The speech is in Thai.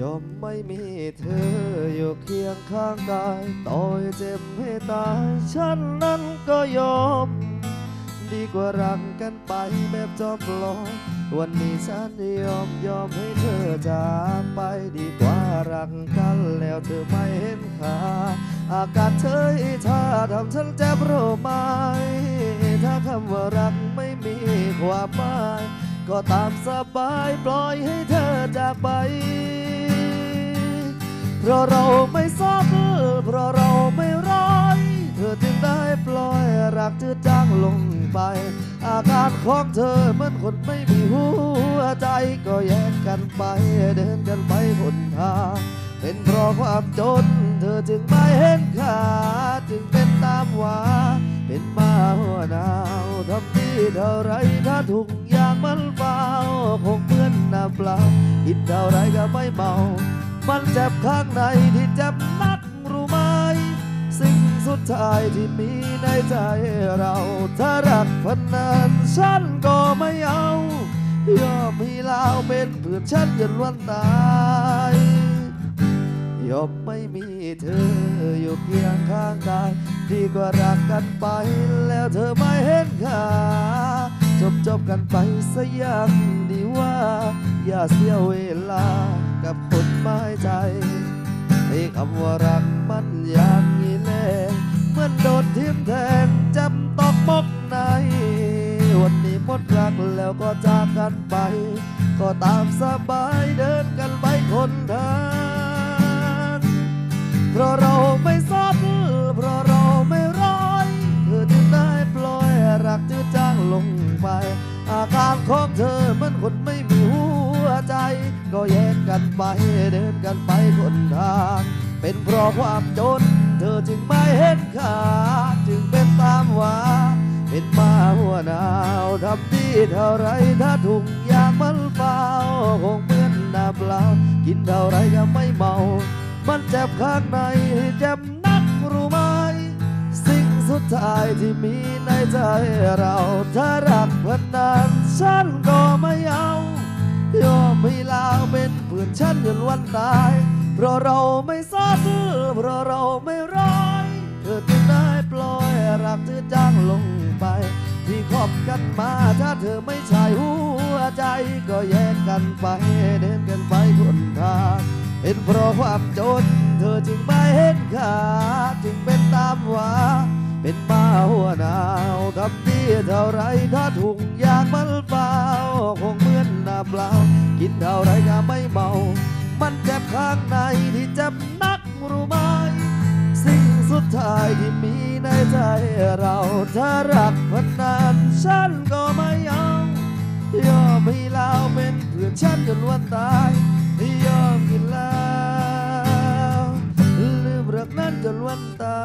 ยอมไม่มีเธออยู่เคียงข้างกายต่อยเจ็บให้ตายฉันนั้นก็ยอม ดีกว่ารักกันไปแบบจอมปลอมวันนี้ฉันยอมยอมให้เธอจากไปดีกว่ารักกันแล้วเธอไม่เห็นค่าอากาศเธอท่าทำฉันเจ็บรู้ไหมถ้าคำว่ารักไม่มีความหมายก็ตามสบายปล่อยให้เธอจากไป เพราะเราไม่ซอบเพราะเราไม่ร้อยเธอจึงได้ปล่อยรักจืดจางลงไป อาการของเธอเหมือนคนไม่มีหัวใจก็แยกกันไป เดินกันไปหนทางเป็นเพราะความจน เธอจึงไม่เห็นค่าจึงเป็นตามว่าเป็นมาหัวหนาวทำดีเท่าไรถ้าทุกอย่างมันเฝ้าคงเหมือนน้ำเปล่ากินเท่าไรก็ไม่เมา มันเจ็บข้างในที่เจ็บนักรู้ไหม สิ่งสุดท้ายที่มีในใจเราถ้ารักพนนั้นฉันก็ไม่เอายอมให้ลาวเป็นเพื่อนฉันจนวันตายยอมไม่มีเธออยู่เคียงข้างกายดีกว่ารักกันไปแล้วเธอไม่เห็นค่าจบจบกันไปซะยังดีว่า อย่าเสียเวลา กับคนไม้ใจให้คำว่ารักมันอย่างนี้แหลเหมือนโดนทิ่มแทงจำตอกมกในวันนี้หมดรักแล้วก็จากกันไป ก็ตามสบายเดินกันไปคนทางเพราะเราไม่ซอบเพราะเราไม่ร้อยเธอจึงได้ปล่อยรักจืดจางลงไป อาการของเธอมือนคนไม่มี ก็แยกกันไปเดินกันไปคนทาง เป็นเพราะความจน เธอจึงไม่เห็นค่าจึงเป็นตามว่าเป็นมาหัวหนาวทำดีเท่าไรถ้าทุกอย่างมันเปล่าคงเหมือนน้ำเปล่า กินเท่าไรก็ไม่เมา มันเจ็บข้างในเจ็บนักรู้ไหมสิ่งสุดท้ายที่มีในใจเราถ้ารักเพื่อนนั้นฉันก็ไม่เอา ยอมให้ลาวเป็นเพื่อนฉันจนวันตาย เพราะเราไม่ซาบเพราะเราไม่ร้อยเธอจึงได้ปล่อยรักเธอจางลงไป ที่คบกันมาถ้าเธอไม่ใช่หัวใจ ก็แยกกันไปเดินกันไปคนทางเป็นเพราะความจน เธอจึงไม่เห็นค่าจึงเป็นตามว่าเป็นมาหัวหนาวทำดีเท่าไรถ้าทุกอย่างมัน กินเท่าไรก็ไม่เมา มันเจ็บข้างในที่เจ็บนักรู้ไหม สิ่งสุดท้ายที่มีในใจเราถ้ารักพันนานฉันก็ไม่ยอมยอมให้เราเป็นเพื่อนฉันจนวันตายยอมกินแล้วลืมรักนั้นจนวันตาย